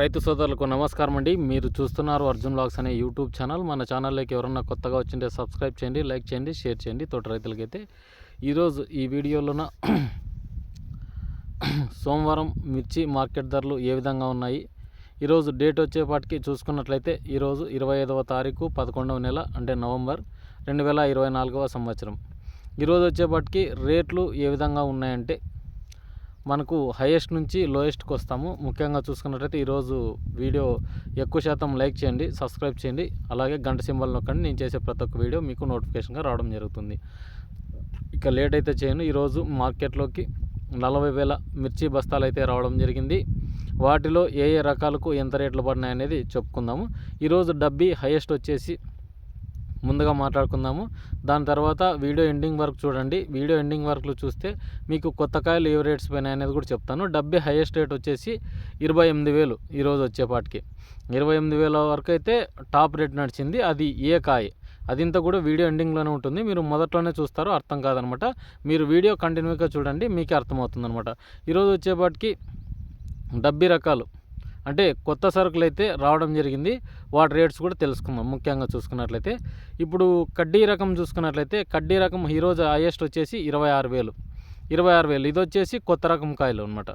రైతు సోదరులకు నమస్కారం అండి. మీరు చూస్తున్నారు అర్జున్ బ్లాగ్స్ అనే యూట్యూబ్ ఛానల్. మన ఛానల్లోకి ఎవరన్నా కొత్తగా వచ్చింటే సబ్స్క్రైబ్ చేయండి లైక్ చేయండి షేర్ చేయండి. తోట రైతులకైతే ఈరోజు ఈ వీడియోలోన సోమవారం మిర్చి మార్కెట్ ధరలు ఏ విధంగా ఉన్నాయి? ఈరోజు డేట్ వచ్చేపాటికి చూసుకున్నట్లయితే ఈరోజు ఇరవై ఐదవ తారీఖు పదకొండవ నెల అంటే నవంబర్ రెండు వేల ఇరవై నాలుగవ సంవత్సరం. ఈరోజు వచ్చేపాటికి రేట్లు ఏ విధంగా ఉన్నాయంటే మనకు హైయెస్ట్ నుంచి లోయెస్ట్కి వస్తాము. ముఖ్యంగా చూసుకున్నట్లయితే ఈరోజు వీడియో ఎక్కువ శాతం లైక్ చేయండి సబ్స్క్రైబ్ చేయండి. అలాగే గంట సింబల్ నొక్కండి. నేను చేసే ప్రతి ఒక్క వీడియో మీకు నోటిఫికేషన్గా రావడం జరుగుతుంది. ఇక లేట్ అయితే చేయను. ఈరోజు మార్కెట్లోకి నలభై వేల మిర్చి బస్తాలు అయితే రావడం జరిగింది. వాటిలో ఏ ఏ రకాలకు ఎంత రేట్లు పడినాయి అనేది చెప్పుకుందాము. ఈరోజు డబ్బీ హైయెస్ట్ వచ్చేసి ముందుగా మాట్లాడుకుందాము. దాని తర్వాత వీడియో ఎండింగ్ వరకు చూడండి. వీడియో ఎండింగ్ వరకు చూస్తే మీకు కొత్త కాయలు ఏ రేట్స్ పైన అనేది కూడా చెప్తాను. డబ్బే హైయెస్ట్ రేట్ వచ్చేసి ఇరవై ఎనిమిది వేలు ఈరోజు వచ్చేపాటికి ఇరవై ఎనిమిది వేల వరకు అయితే టాప్ రేట్ నడిచింది. అది ఏ కాయ? అదింతా కూడా వీడియో ఎండింగ్లోనే ఉంటుంది. మీరు మొదట్లోనే చూస్తారు అర్థం కాదనమాట. మీరు వీడియో కంటిన్యూగా చూడండి మీకే అర్థమవుతుంది అనమాట ఈరోజు వచ్చేపాటికి డబ్బీ రకాలు. అంటే కొత్త సరుకులు అయితే రావడం జరిగింది. వాటి రేట్స్ కూడా తెలుసుకుందాం ముఖ్యంగా చూసుకున్నట్లయితే. ఇప్పుడు కడ్డీ రకం చూసుకున్నట్లయితే కడ్డీ రకం ఈరోజు హైయెస్ట్ వచ్చేసి ఇరవై ఆరు వేలు. ఇరవై ఆరు వేలు. ఇది వచ్చేసి కొత్త రకం కాయలు అనమాట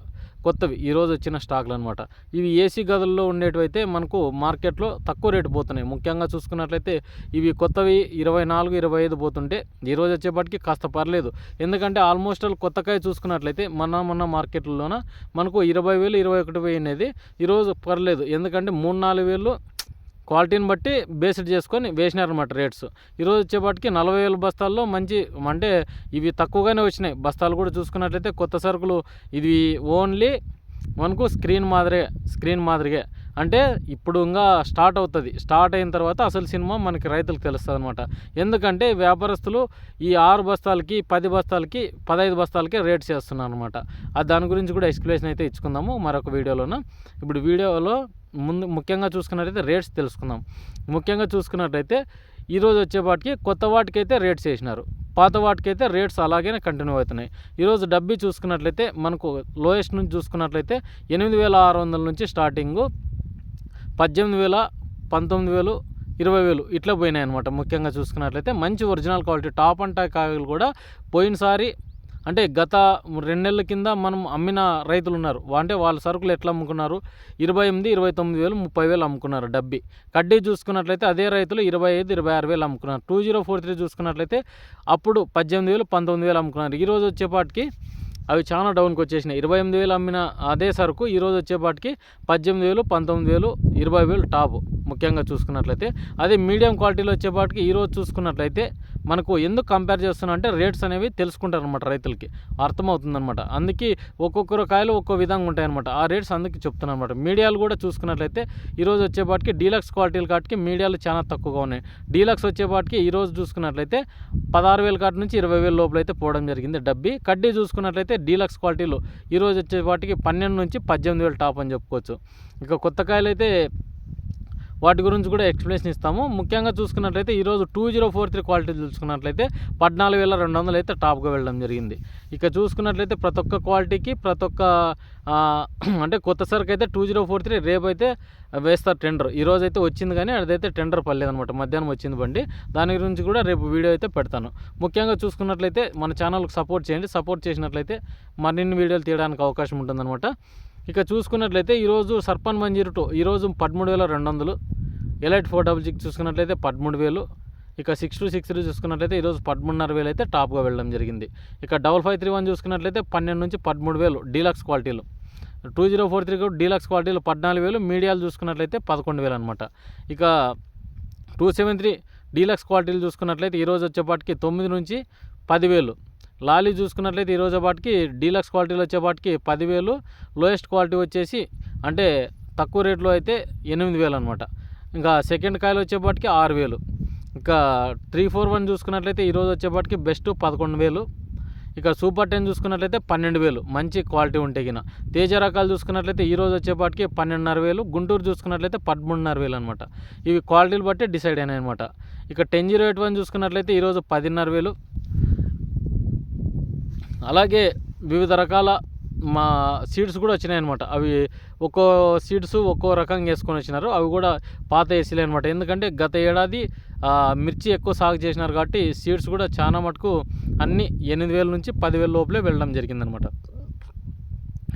కొత్తవి. ఈరోజు వచ్చిన స్టాక్లు అనమాట ఇవి ఏసీ గదుల్లో ఉండేటివైతే మనకు మార్కెట్లో తక్కువ రేటు పోతున్నాయి. ముఖ్యంగా చూసుకున్నట్లయితే ఇవి కొత్తవి ఇరవై నాలుగు ఇరవై ఐదు పోతుంటే ఈరోజు వచ్చేపాటికి కాస్త పర్లేదు. ఎందుకంటే ఆల్మోస్ట్ ఆల్ కొత్త కాయ చూసుకున్నట్లయితే మొన్న మొన్న మార్కెట్లలోన మనకు ఇరవై వేలు ఇరవై ఒకటి వెయ్యి అనేది ఈరోజు పర్లేదు. ఎందుకంటే మూడు నాలుగు వేలు క్వాలిటీని బట్టి బేస్డ్ చేసుకొని వేసినారనమాట రేట్స్. ఈరోజు వచ్చేపాటికి నలభై వేల బస్తాల్లో మంచి అంటే ఇవి తక్కువగానే వచ్చినాయి. బస్తాలు కూడా చూసుకున్నట్లయితే కొత్త సరుకులు ఇది ఓన్లీ మనకు స్క్రీన్ మాదిరే స్క్రీన్ మాదిరిగే. అంటే ఇప్పుడు ఇంకా స్టార్ట్ అవుతుంది. స్టార్ట్ అయిన తర్వాత అసలు సినిమా మనకి రైతులకు తెలుస్తుంది అనమాట ఎందుకంటే వ్యాపారస్తులు ఈ ఆరు బస్తాలకి పది బస్తాలకి పదహైదు బస్తాలకి రేట్ చేస్తున్నారు అనమాట దాని గురించి కూడా ఎక్స్ప్లెనేషన్ అయితే ఇచ్చుకుందాము మరొక వీడియోలోన. ఇప్పుడు వీడియోలో ముందు ముఖ్యంగా చూసుకున్నట్టయితే రేట్స్ తెలుసుకుందాం. ముఖ్యంగా చూసుకున్నట్టయితే ఈరోజు వచ్చేపాటికి కొత్త వాటికైతే రేట్స్ వేసినారు. పాత వాటికైతే రేట్స్ అలాగే కంటిన్యూ అవుతున్నాయి. ఈరోజు డబ్బీ చూసుకున్నట్లయితే మనకు లోయెస్ట్ నుంచి చూసుకున్నట్లయితే ఎనిమిది వేల ఆరు వందల నుంచి స్టార్టింగు పద్దెనిమిది వేల పంతొమ్మిది వేలు ఇరవై వేలు ఇట్లా పోయినాయి అనమాట ముఖ్యంగా చూసుకున్నట్లయితే మంచి original quality top and top కాయలు కూడా పోయినసారి అంటే గత రెండు నెలల కింద మనం అమ్మిన రైతులు ఉన్నారు అంటే వాళ్ళ సరుకులు ఎట్లా అమ్ముకున్నారు? ఇరవై ఎనిమిది ఇరవై తొమ్మిది వేలు ముప్పై వేలు అమ్ముకున్నారు డబ్బి. కడ్డీ చూసుకున్నట్లయితే అదే రైతులు ఇరవై ఐదు ఇరవై ఆరు వేలు అమ్ముకున్నారు. టూ జీరో ఫోర్ త్రీ చూసుకున్నట్లయితే అప్పుడు పద్దెనిమిది వేలు పంతొమ్మిది వేలు అమ్ముకున్నారు. ఈరోజు వచ్చేపాటికి అవి చాలా డౌన్కి వచ్చేసినాయి. ఇరవై ఎనిమిది వేలు అమ్మిన అదే సరుకు ఈరోజు వచ్చేపాటికి పద్దెనిమిది వేలు పంతొమ్మిది వేలు ఇరవై వేలు టాప్. ముఖ్యంగా చూసుకున్నట్లయితే అదే మీడియం క్వాలిటీలో వచ్చేపాటికి ఈరోజు చూసుకున్నట్లయితే మనకు ఎందుకు కంపేర్ చేస్తున్నా అంటే రేట్స్ అనేవి తెలుసుకుంటారు అనమాట రైతులకి. అర్థమవుతుందనమాట అందుకే ఒక్కొక్కరు కాయలు ఒక్కో విధంగా ఉంటాయన్నమాట. ఆ రేట్స్ అందుకే చెప్తున్నాను అనమాట మీడియాలు కూడా చూసుకున్నట్లయితే ఈరోజు వచ్చేపాటికి డీలక్స్ క్వాలిటీలు కాటికి మీడియాలు చాలా తక్కువగా ఉన్నాయి. డీలక్స్ వచ్చేపాటికి ఈరోజు చూసుకున్నట్లయితే పదహారు వేల కాటి నుంచి ఇరవై వేల లోపల అయితే పోవడం జరిగింది డబ్బి. కడ్డీ చూసుకున్నట్లయితే డీలక్స్ క్వాలిటీలు ఈరోజు వచ్చేపాటికి పన్నెండు నుంచి పద్దెనిమిది వేలు టాప్ అని చెప్పుకోవచ్చు. ఇక కొత్త కాయలు అయితే వాటి గురించి కూడా ఎక్స్ప్లెనేషన్ ఇస్తాము. ముఖ్యంగా చూసుకున్నట్లయితే ఈరోజు two zero four three quality చూసుకున్నట్లయితే పద్నాలుగు వేల రెండు వందలు అయితే టాప్గా వెళ్ళడం జరిగింది. ఇక చూసుకున్నట్లయితే ప్రతి ఒక్క క్వాలిటీకి ప్రతి ఒక్క అంటే కొత్త సరుకు అయితే టూ జీరో ఫోర్ త్రీ రేపు అయితే వేస్తారు టెండర్. ఈరోజు అయితే వచ్చింది కానీ అదైతే టెండర్ పడలేదనమాట మధ్యాహ్నం వచ్చింది బండి. దాని గురించి కూడా రేపు వీడియో అయితే పెడతాను. ముఖ్యంగా చూసుకున్నట్లయితే మన ఛానల్కి సపోర్ట్ చేయండి. సపోర్ట్ చేసినట్లయితే మరిన్ని వీడియోలు తీయడానికి అవకాశం ఉంటుందన్నమాట. ఇక చూసుకున్నట్లయితే ఈరోజు సర్పన్ వన్ జీరో టూ ఈరోజు పదమూడు వేల రెండు వందలు. ఎలైట్ ఫోర్ డబుల్ సిక్స్ చూసుకున్నట్లయితే పదమూడు వేలు. ఇక సిక్స్ టూ సిక్స్ త్రీ చూసుకున్నట్లయితే ఈరోజు పదమూడున్నర వేలు అయితే టాప్గా వెళ్ళడం జరిగింది. ఇక డబల్ ఫైవ్ త్రీ వన్ చూసుకున్నట్లయితే పన్నెండు నుంచి పదమూడు వేలు డీలక్స్ క్వాలిటీలు. Two zero four three deluxe క్వాలిటీలు పద్నాలుగు వేలు మీడియాలు చూసుకున్నట్లయితే పదకొండు వేలు అనమాట ఇక టూ సెవెన్ త్రీ డీలక్స్ క్వాలిటీలు చూసుకున్నట్లయితే ఈరోజు వచ్చేపాటికి తొమ్మిది నుంచి పదివేలు. లాలీ చూసుకున్నట్లయితే ఈరోజు రోజుపాటికి డీలక్స్ క్వాలిటీలో వచ్చేపాటికి పదివేలు లోయెస్ట్ క్వాలిటీ వచ్చేసి అంటే తక్కువ రేట్లో అయితే ఎనిమిది వేలు అనమాట ఇంకా సెకండ్ కాయలు వచ్చేపాటికి ఆరు వేలు. ఇంకా త్రీ ఫోర్ వన్ చూసుకున్నట్లయితే ఈరోజు వచ్చేపాటికి బెస్ట్ పదకొండు వేలు. ఇక సూపర్ టెన్ చూసుకున్నట్లయితే పన్నెండు వేలు. మంచి క్వాలిటీ ఉంటే గిన. తేజ రకాలు చూసుకున్నట్లయితే ఈరోజు వచ్చేపాటికి పన్నెండున్నర వేలు. గుంటూరు చూసుకున్నట్లయితే పదమూడున్నర వేలు అనమాట ఇవి క్వాలిటీలు బట్టి డిసైడ్ అయినాయి అనమాట ఇక టెన్ జీరో ఎయిట్ వన్ చూసుకున్నట్లయితే ఈరోజు పదిన్నర వేలు. అలాగే వివిధ రకాల మా సీడ్స్ కూడా వచ్చినాయి అనమాట అవి ఒక్కో సీడ్స్ ఒక్కో రకంగా వేసుకొని వచ్చినారు. అవి కూడా పాత వేసిలే అనమాట ఎందుకంటే గత ఏడాది మిర్చి ఎక్కువ సాగు చేసినారు కాబట్టి సీడ్స్ కూడా చాలా మటుకు అన్ని ఎనిమిది వేల నుంచి పదివేల లోపలే వెళ్ళడం జరిగిందనమాట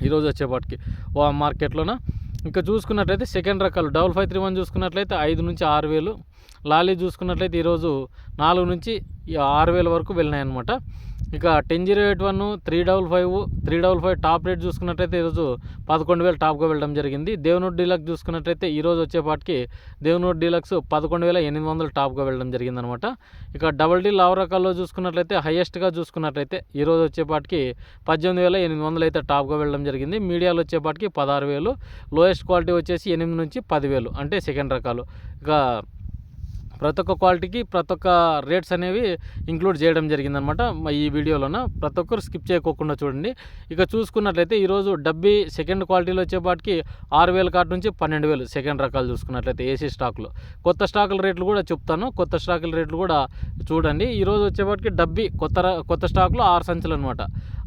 ఈరోజు వచ్చేపాటికి వా మార్కెట్లోన. ఇంకా చూసుకున్నట్లయితే సెకండ్ రకాలు డబల్ ఫైవ్ త్రీ వన్ చూసుకున్నట్లయితే ఐదు నుంచి ఆరు వేలు. లాలీ చూసుకున్నట్లయితే ఈరోజు నాలుగు నుంచి ఆరు వేల వరకు వెళ్ళినాయి అనమాట ఇక ten zero eight one three double five three double five top rate చూసుకున్నట్టయితే ఈరోజు పదకొండు వేలు టాప్గా వెళ్ళడం జరిగింది. దేవనూరు డీలక్స్ చూసుకున్నట్టయితే ఈరోజు వచ్చేపాటికి దేవనూరు డీలక్స్ పదకొండు వేల ఎనిమిది వందలు టాప్గా వెళ్ళడం జరిగిందనమాట. ఇక డబల్ డీ లావ్ రకాల్లో చూసుకున్నట్లయితే హయ్యెస్ట్గా చూసుకున్నట్లయితే ఈరోజు వచ్చేపాటికి పద్దెనిమిది వేల ఎనిమిది వందలు అయితే టాప్గా వెళ్ళడం జరిగింది. మీడియాలో వచ్చేపాటికి పదహారు వేలు లోయెస్ట్ క్వాలిటీ వచ్చేసి ఎనిమిది నుంచి పదివేలు అంటే సెకండ్ రకాలు. ఇక ప్రతి ఒక్క క్వాలిటీకి ప్రతి ఒక్క రేట్స్ అనేవి ఇంక్లూడ్ చేయడం జరిగిందనమాట మ- ఈ వీడియోలోన. ప్రతి ఒక్కరు స్కిప్ చేయకోకుండా చూడండి. ఇక చూసుకున్నట్లయితే ఈరోజు డబ్బీ సెకండ్ క్వాలిటీలో వచ్చేపాటికి ఆరు వేల కాటి నుంచి పన్నెండు వేలు సెకండ్ రకాలు చూసుకున్నట్లయితే ఏసీ స్టాక్లో. కొత్త స్టాకుల రేట్లు కూడా చెప్తాను. కొత్త స్టాకుల రేట్లు కూడా చూడండి. ఈరోజు వచ్చేపాటికి డబ్బీ కొత్త కొత్త స్టాక్లో ఆరు సంచులు అనమాట.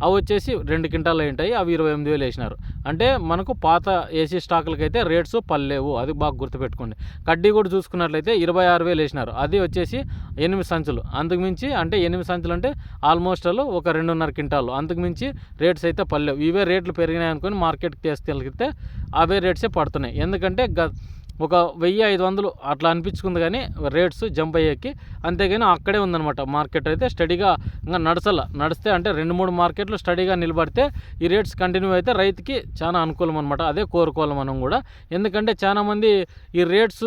అవి వచ్చేసి రెండు క్వింటాలు ఉంటాయి. అవి ఇరవై ఎనిమిది వేలు వేసినారు. అంటే మనకు పాత ఏసీ స్టాకులకైతే రేట్స్ పల్లేవు. అది బాగా గుర్తుపెట్టుకోండి. కడ్డీ కూడా చూసుకున్నట్లయితే ఇరవై ఆరు వేలు చేసినారు. అది వచ్చేసి ఎనిమిది సంచులు. అంతకుమించి అంటే ఎనిమిది సంచులు అంటే ఆల్మోస్ట్ అలా ఒక రెండున్నర క్వింటాలు. అంతకుమించి రేట్స్ అయితే పల్లెవు ఇవే రేట్లు పెరిగినాయి అనుకుని మార్కెట్కి తీసుకెళ్తే అవే రేట్సే పడుతున్నాయి. ఎందుకంటే గ ఒక వెయ్యి ఐదు వందలు అట్లా అనిపించుకుంది కానీ రేట్స్ జంప్ అయ్యేకి అంతేగాని అక్కడే ఉందనమాట మార్కెట్ అయితే స్టడీగా ఇంకా నడసల. నడిస్తే అంటే రెండు మూడు మార్కెట్లు స్టడీగా నిలబడితే ఈ రేట్స్ కంటిన్యూ అయితే రైతుకి చాలా అనుకూలం అనమాట అదే కోరుకోవాలి మనం కూడా. ఎందుకంటే చాలామంది ఈ రేట్స్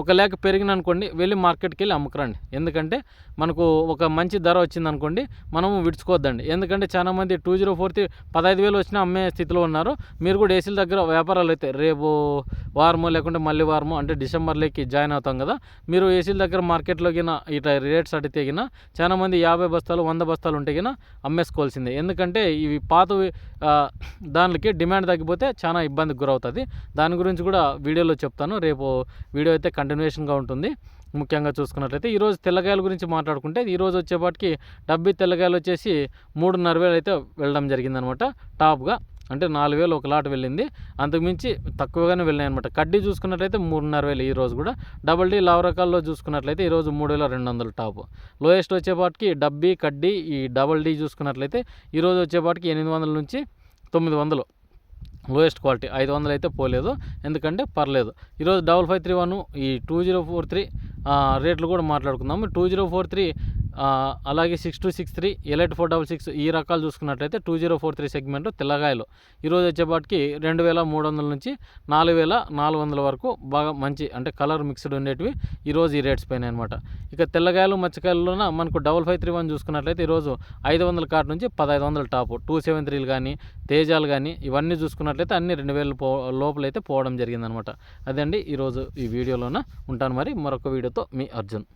ఒక లేక పెరిగిన అనుకోండి వెళ్ళి మార్కెట్కి వెళ్ళి అమ్ముకురండి. ఎందుకంటే మనకు ఒక మంచి ధర వచ్చింది అనుకోండి మనము విడుచుకోవద్దండి. ఎందుకంటే చాలామంది టూ జీరో ఫోర్ త్రీ పదహైదు వేలు వచ్చినా అమ్మే స్థితిలో ఉన్నారు. మీరు కూడా ఏసీల దగ్గర వ్యాపారాలు అయితే రేపు వారము లేకుంటే మళ్ళీ వారము అంటే డిసెంబర్లోకి జాయిన్ అవుతాం కదా మీరు ఏసీల దగ్గర మార్కెట్లోకి ఇట్లా రేట్స్ అటు తెగిన చాలా మంది యాభై బస్తాలు వంద బస్తాలు ఉంటే గిన అమ్మేసుకోవాల్సిందే. ఎందుకంటే ఇవి పాత దానికి డిమాండ్ తగ్గిపోతే చాలా ఇబ్బందికి గురవుతుంది. దాని గురించి కూడా వీడియోలో చెప్తాను. రేపు వీడియో అయితే కంటిన్యూషన్గా ఉంటుంది. ముఖ్యంగా చూసుకున్నట్లయితే ఈరోజు తెల్లగాయల గురించి మాట్లాడుకుంటే ఈరోజు వచ్చేపాటికి డబ్బీ తెల్లగాయలు వచ్చేసి మూడున్నర వేలు అయితే వెళ్ళడం జరిగిందనమాట. టాప్గా అంటే నాలుగు వేలు ఒక లాట్ వెళ్ళింది. అంతకుమించి తక్కువగానే వెళ్ళినాయి అనమాట కడ్డీ చూసుకున్నట్లయితే మూడున్నర వేలు ఈ రోజు కూడా. డబల్ డీ లావ్ రకాల్లో చూసుకున్నట్లయితే ఈరోజు మూడు వేల రెండు వందలు టాప్. లోయెస్ట్ వచ్చేపాటికి డబ్బీ కడ్డీ ఈ డబల్ డీ చూసుకున్నట్లయితే ఈరోజు వచ్చేపాటికి ఎనిమిది వందల నుంచి తొమ్మిది వందలు లోయెస్ట్ క్వాలిటీ. ఐదు వందలు అయితే పోలేదు. ఎందుకంటే పర్లేదు. ఈరోజు డబల్ ఫైవ్ త్రీ వన్ ఈ టూ జీరో ఫోర్ త్రీ రేట్లు కూడా మాట్లాడుకుందాము. టూ జీరో ఫోర్ త్రీ అలాగే six two six three elite four double six ఈ రకాలు చూసుకున్నట్లయితే two zero four three segment తెల్లగాయలు. ఈరోజు వచ్చేపాటికి రెండు వేల మూడు వందల నుంచి నాలుగు వేల నాలుగు వందల వరకు బాగా మంచి అంటే కలర్ మిక్స్డ్ ఉండేటివి ఈరోజు ఈ రేట్స్ పైన అనమాట ఇక తెల్లగాయలు మచ్చకాయల్లోన మనకు డబల్ ఫైవ్ త్రీ వన్ చూసుకున్నట్లయితే ఈరోజు ఐదు వందల కాట్ నుంచి పదహైదు వందల టాప్ టూ సెవెన్ త్రీలు కానీ తేజాలు కానీ ఇవన్నీ చూసుకున్నట్లయితే అన్ని రెండు వేల పో లోపలైతే పోవడం జరిగిందనమాట అదండి ఈరోజు ఈ వీడియోలోన ఉంటాను మరి మరొక వీడియోతో మీ అర్జున్.